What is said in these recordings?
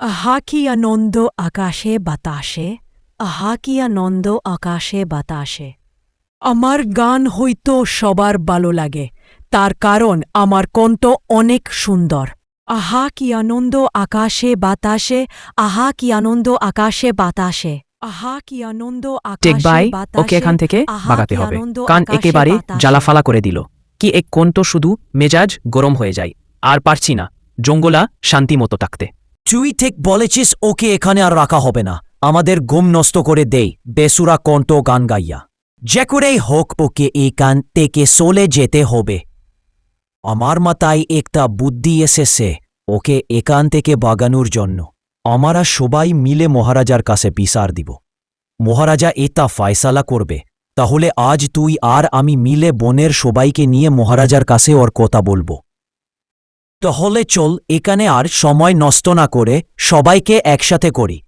আহা কি আনন্দ আকাশে বাতাসে আহা কি আনন্দ আকাশে বাতাসে আমার গান হয়তো সবার ভালো লাগে তার কারণ আমার কণ্ঠ অনেক সুন্দর আহা কি আনন্দ আকাশে বাতাসে আহা কি আনন্দ আকাশে বাতাসে আহা কি আনন্দ টেক বাই ওকে এখান থেকে বাগাতে হবে। কান একেবারে। জ্বালাফালা করে দিল। কি এক কণ্ঠ শুধু মেজাজ গরম হয়ে যায়। আর পারছি না। জঙ্গলা শান্তি মতো থাকতে। তুই ঠিক বলেছিস ওকে এখানে আর রাখা হবে না। আমাদের গুম নষ্ট করে দেই, বেসুরা কণ্ঠ গান গাইয়া। যে করেই হোক ওকে এখান থেকে চলে যেতে হবে। আমার মাথায় একটা বুদ্ধি এসেছে, ওকে এখান থেকে বাগানোর জন্য। আমরা সবাই মিলে মহারাজার কাছে বিচার দিব। মহারাজা এটা ফায়সালা করবে। তাহলে আজ তুই আর আমি মিলে বনের সবাইকে নিয়ে মহারাজার কাছে ওর কথা বলব। তাহলে চল এখানে আর সময় নষ্ট না করে সবাইকে একসাথে করি।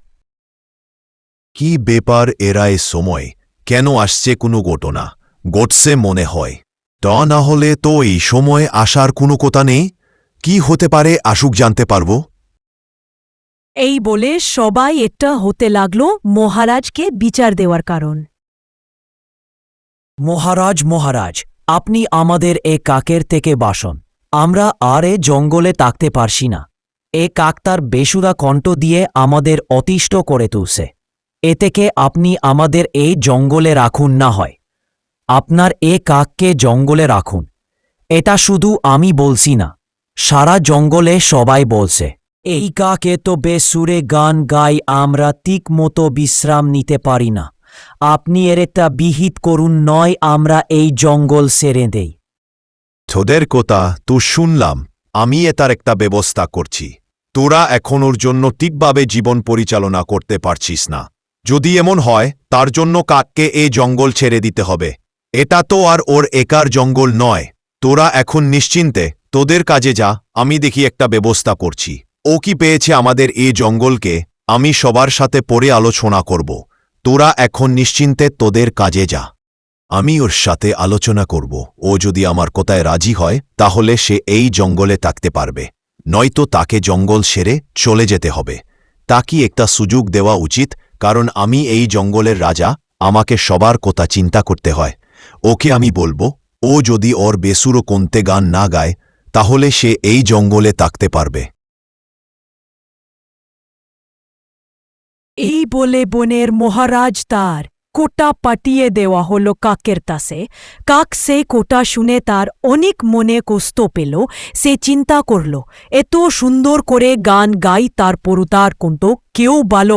কি ব্যাপার এরা এ সময়? কেন আসছে কোনো ঘটনা? ঘটছে মনে হয়। তা না হলে তো এই সময় আসার কোনো কথা নেই? কি হতে পারে আসুক জানতে পারব? এই বলে সবাই এটা হতে লাগল মহারাজকে বিচার দেওয়ার কারণ। মহারাজ মহারাজ আপনি আমাদের এ কাকের থেকে বাসন। আমরা আর এ জঙ্গলে তাকতে পারছি না। এ কাক তার বেসুদা কণ্ঠ দিয়ে আমাদের অতিষ্ঠ করে তুলছে। এ থেকে আপনি আমাদের এই জঙ্গলে রাখুন না হয়। আপনার এ কাককে জঙ্গলে রাখুন। এটা শুধু আমি বলছি না, সারা জঙ্গলে সবাই বলছে, এই কাকে তো বেসুরে গান গাই, আমরা ঠিক মতো বিশ্রাম নিতে পারি না। আপনি এর একটা বিহিত করুন, নয় আমরা এই জঙ্গল সেরে দেই। তোদের কথা তো শুনলাম আমি এটার একটা ব্যবস্থা করছি। তোরা এখন ওর জন্য ঠিকভাবে জীবন পরিচালনা করতে পারছিস না। যদি এমন হয়, তার জন্য কাককে এই জঙ্গল ছেড়ে দিতে হবে। এটা তো আর ওর একার জঙ্গল নয়। তোরা এখন নিশ্চিন্তে, তোদের কাজে যা, আমি দেখি একটা ব্যবস্থা করছি। ও কি পেয়েছে আমাদের এই জঙ্গলকে, আমি সবার সাথে পরে আলোচনা করব। তোরা এখন নিশ্চিন্তে তোদের কাজে যা। আমি ওর সাথে আলোচনা করব। ও যদি আমার কথায় রাজি হয়, তাহলে সে এই জঙ্গলে থাকতে পারবে। নয়তো তাকে জঙ্গল সেরে চলে যেতে হবে। তাকে একটা সুযোগ দেওয়া উচিত, কারণ আমি এই জঙ্গলের রাজা, আমাকে সবার কথা চিন্তা করতে হয়। ওকে আমি বলব, ও যদি ওর বেসুরো কোনতে গান না গায়, তাহলে সে এই জঙ্গলে থাকতে পারবে। এই বলে বনের মহারাজ তার কোটা পাটিয়ে দেওয়া হল কাকের তাসে। কাক সে কোটা শুনে তার অনেক মনে কষ্ট পেল, সে চিন্তা করল, এত সুন্দর করে গান গাই তার তার কিন্তু কেউ ভালো